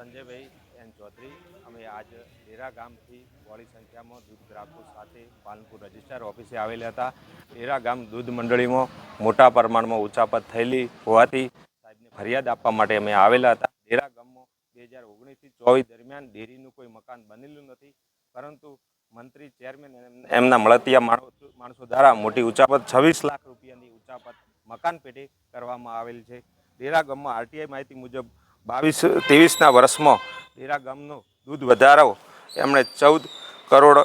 સંજયભાઈ N Chaudhary, અમે આજ ડેરા ગામથી બોળી સંખ્યામાં દૂધ ગ્રાહકો સાથે પાલનપુર રજિસ્ટ્રાર ઓફિસે આવેલા હતા. ડેરા ગામ દૂધ મંડળીમાં મોટા પ્રમાણમાં ઉચાપત થયેલી હોવાથી સાહેબને ફરિયાદ આપવા માટે અમે આવેલા હતા. ડેરા ગામમાં બે હજાર ઓગણીસથી ચોવીસ દરમિયાન ડેરીનું કોઈ મકાન બનેલું નથી, પરંતુ મંત્રી, ચેરમેન એમ- એમના મળતિયા માણસો માણસો દ્વારા મોટી ઉચાપત, છવ્વીસ લાખ રૂપિયાની ઉચાપત મકાન પેટે કરવામાં આવેલ છે. ડેરા ગામમાં આરટીઆઈ માહિતી મુજબ બાવીસ, ત્રેવીસના વર્ષમાં ડેરા ગામનો દૂધ વધારો એમણે ચૌદ કરોડ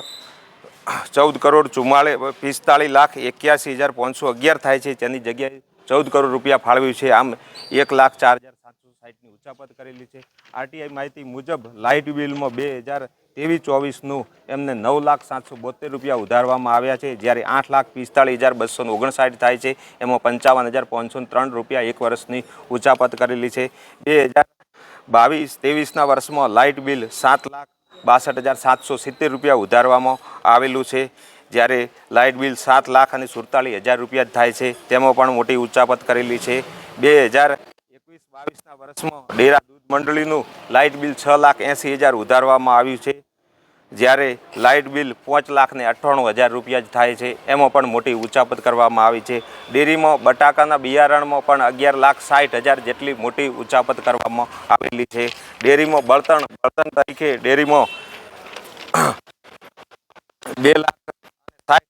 ચૌદ કરોડ ચુમ્માળીસ પિસ્તાળીસ લાખ એક્યાસી હજાર પાંચસો અગિયાર થાય છે. તેની જગ્યાએ ચૌદ કરોડ રૂપિયા ફાળવ્યું છે. આમ એક લાખ ચાર હજાર સાતસો સાઠની ઉચાપત કરેલી છે. આરટીઆઈ માહિતી મુજબ લાઇટ બિલમાં બે હજાર ત્રેવીસ ચોવીસનું એમને નવ લાખ સાતસો બોતેર રૂપિયા ઉધારવામાં આવ્યા છે. જ્યારે આઠ લાખ પિસ્તાળીસ હજાર બસો ઓગણસાઠ થાય છે. એમાં પંચાવન હજાર પાંચસો ત્રણ રૂપિયા એક વર્ષની ઉચાપત કરેલી છે. બે હજાર બાવીસ ત્રેવીસના વર્ષમાં લાઇટ બિલ સાત લાખ બાસઠ હજાર સાતસો સિત્તેર રૂપિયા ઉધારવામાં આવેલું છે. જ્યારે લાઇટ બિલ સાત લાખ અને સુડતાલીસ હજાર રૂપિયા થાય છે. તેમાં પણ મોટી ઉચાપત કરેલી છે. બે હજાર એકવીસ બાવીસના વર્ષમાં ડેરા દૂધ મંડળીનું લાઇટ બિલ છ લાખ એંસી હજાર ઉધારવામાં આવ્યું છે. જ્યારે લાઇટ બિલ પાંચ લાખ ને અઠ્ઠાણું હજાર રૂપિયા જ થાય છે, એમાં પણ મોટી ઉચાપત કરવામાં આવી છે. ડેરીમાં બટાકાના બિયારણમાં પણ અગિયાર લાખ સાઠ હજાર જેટલી મોટી ઉચાપત કરવામાં આવેલી છે. ડેરીમાં બળતણ બળતણ તરીકે ડેરીમાં બે લાખ સાઠ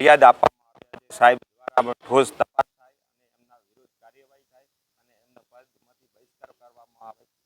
ફરિયાદ આપવામાં આવ્યા છે સાહેબ દ્વારા ઠોસ તપાસ થાય અને એમના વિરુદ્ધ કાર્યવાહી થાય અને એમનો પદમાંથી બહિષ્કાર કરવામાં આવે. છે